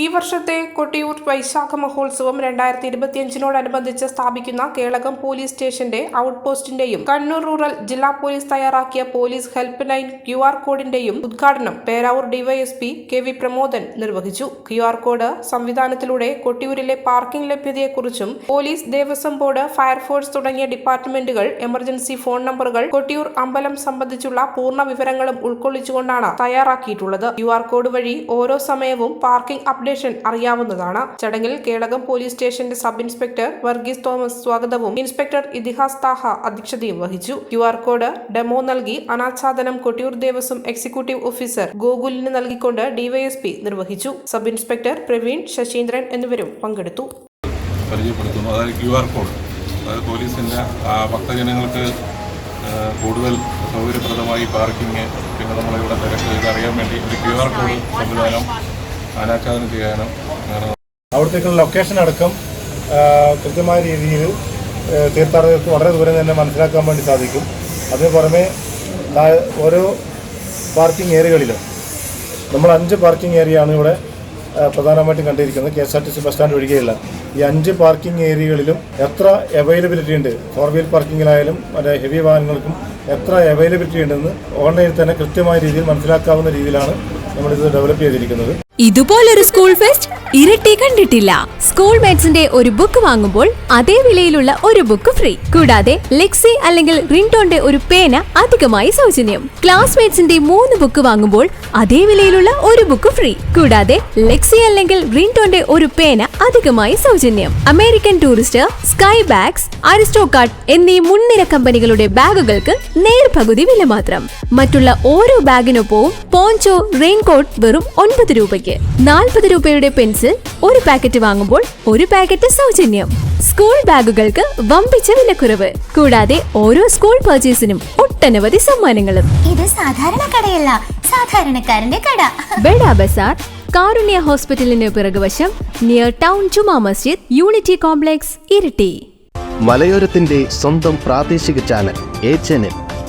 ഈ വർഷത്തെ കൊട്ടിയൂർ വൈശാഖ മഹോത്സവം രണ്ടായിരത്തി ഇരുപത്തിയഞ്ചിനോടനുബന്ധിച്ച് സ്ഥാപിക്കുന്ന കേളകം പോലീസ് സ്റ്റേഷന്റെ ഔട്ട് പോസ്റ്റിന്റെയും കണ്ണൂർ റൂറൽ ജില്ലാ പോലീസ് തയ്യാറാക്കിയ police help line Q R കോഡിന്റെയും ഉദ്ഘാടനം Peravoor DYSP K V Pramodan നിർവഹിച്ചു. ക്യു ആർ കോഡ് സംവിധാനത്തിലൂടെ കൊട്ടിയൂരിലെ parking ലഭ്യതയെക്കുറിച്ചും police Devaswom board fire force തുടങ്ങിയ ഡിപ്പാർട്ട്മെന്റുകൾ എമർജൻസി ഫോൺ നമ്പറുകൾ കൊട്ടിയൂർ അമ്പലം സംബന്ധിച്ചുള്ള പൂർണ വിവരങ്ങളും ഉൾക്കൊള്ളിച്ചുകൊണ്ടാണ് തയ്യാറാക്കിയിട്ടുള്ളത്. ക്യു ആർ കോഡ് വഴി ഓരോ സമയവും പാർക്കിംഗ് അപ്ഡേഷൻ അറിയാവുന്നതാണ്. ചടങ്ങിൽ കേളകം പോലീസ് സ്റ്റേഷന്റെ സബ് ഇൻസ്പെക്ടർ വർഗീസ് തോമസ് സ്വാഗതവും ഇൻസ്പെക്ടർ ഇതിഹാസ് താഹ അധ്യക്ഷതയും വഹിച്ചു. ക്യു ആർ കോഡ് ഡെമോ നൽകി അനാച്ഛാദനം കൊട്ടിയൂർ ദേവസ്വം എക്സിക്യൂട്ടീവ് ഓഫീസർ ഗോകുലിന് നൽകിക്കൊണ്ട് ഡിവൈഎസ്പി നിർവഹിച്ചു. സബ് ഇൻസ്പെക്ടർ പ്രവീൺ ശശീന്ദ്രൻ എന്നിവരും പങ്കെടുത്തു. പരിചയപ്പെടുത്തുന്നു. അതായത് ക്യു ആർ കോഡ്. അതായത് പോലീസിന്റെ ഭക്തജനങ്ങൾക്ക് കൂടുതൽ സൗകര്യപ്രദമായി പാർക്കിങ് പിന്നെ നമ്മളിവിടെ തിരക്ക് ഇതറിയാൻ വേണ്ടി ഒരു ക്യു ആർ കോഡ് സംവിധാനം അനാച്ഛാദനം ചെയ്യാനും അവിടത്തേക്കുള്ള ലൊക്കേഷൻ അടക്കം കൃത്യമായ രീതിയിൽ തീർത്ഥാടകർക്ക് വളരെ ദൂരം തന്നെ മനസ്സിലാക്കാൻ വേണ്ടി സാധിക്കും. അതിന് പുറമെ ഓരോ പാർക്കിംഗ് ഏരിയകളിലും നമ്മൾ അഞ്ച് പാർക്കിംഗ് ഏരിയയാണ് ഇവിടെ പ്രധാനമായിട്ടും കണ്ടിരിക്കുന്നത്. K S R T C bus stand ഒഴികെയുള്ള ഈ അഞ്ച് പാർക്കിംഗ് ഏരിയകളിലും എത്ര അവൈലബിലിറ്റി ഉണ്ട്? ഫോർ വീൽ പാർക്കിങ്ങിലായാലും മറ്റേ ഹെവി വാഹനങ്ങൾക്കും എത്ര അവൈലബിലിറ്റി ഉണ്ടെന്ന് ഓൺലൈനിൽ തന്നെ കൃത്യമായ രീതിയിൽ മനസ്സിലാക്കാവുന്ന രീതിയിലാണ് ഡെവലപ്പ് ഇതുപോലൊരു സ്കൂൾ ഫെസ്റ്റ് ഇരട്ടി കണ്ടിട്ടില്ല. സ്കൂൾ മേറ്റ്സിന്റെ ഒരു ബുക്ക് വാങ്ങുമ്പോൾ അതേ വിലയിലുള്ള ഒരു ബുക്ക് ഫ്രീ കൂടാതെ ലെക്സി അല്ലെങ്കിൽ റിൻടോന്റെ ഒരു പേന അധികമായി സൗജന്യം. ക്ലാസ്മേറ്റ്സിന്റെ മൂന്ന് ബുക്ക് വാങ്ങുമ്പോൾ അതേ വിലയിലുള്ള ഒരു ബുക്ക് ഫ്രീ കൂടാതെ ലെക്സി അല്ലെങ്കിൽ റിൻടോന്റെ ഒരു പേന അധികമായി സൗജന്യം. American Tourister Sky Bags Aristocrat എന്നീ മുൻനിര കമ്പനികളുടെ ബാഗുകൾക്ക് നേർപകുതി വില മാത്രം. മറ്റുള്ള ഓരോ ബാഗിനൊപ്പവും പോഞ്ചോ റെയിൻകോട്ട് വെറും ഒൻപത് രൂപയ്ക്ക്. നാൽപ്പത് രൂപയുടെ പെൻസിൽ ഒരു പാക്കറ്റ് വാങ്ങുമ്പോൾ ഒരു പാക്കറ്റ് സൗജന്യം. സ്കൂൾ ബാഗുകൾക്ക് വമ്പിച്ച വിലക്കുറവ്. കൂടാതെ ഓരോ സ്കൂൾ പർച്ചേസിനും ഒട്ടനവധി സമ്മാനങ്ങളും. ഇത് സാധാരണ കടയല്ല സാധാരണക്കാരന്റെ കട. ബെഡ ബസാർ കാരുണ്യ ഹോസ്പിറ്റലിന് പിറകുവശം near town Juma Masjid unity complex Iritty. മലയോരത്തിന്റെ സ്വന്തം പ്രാദേശിക ചാനൽ എ ചാനൽ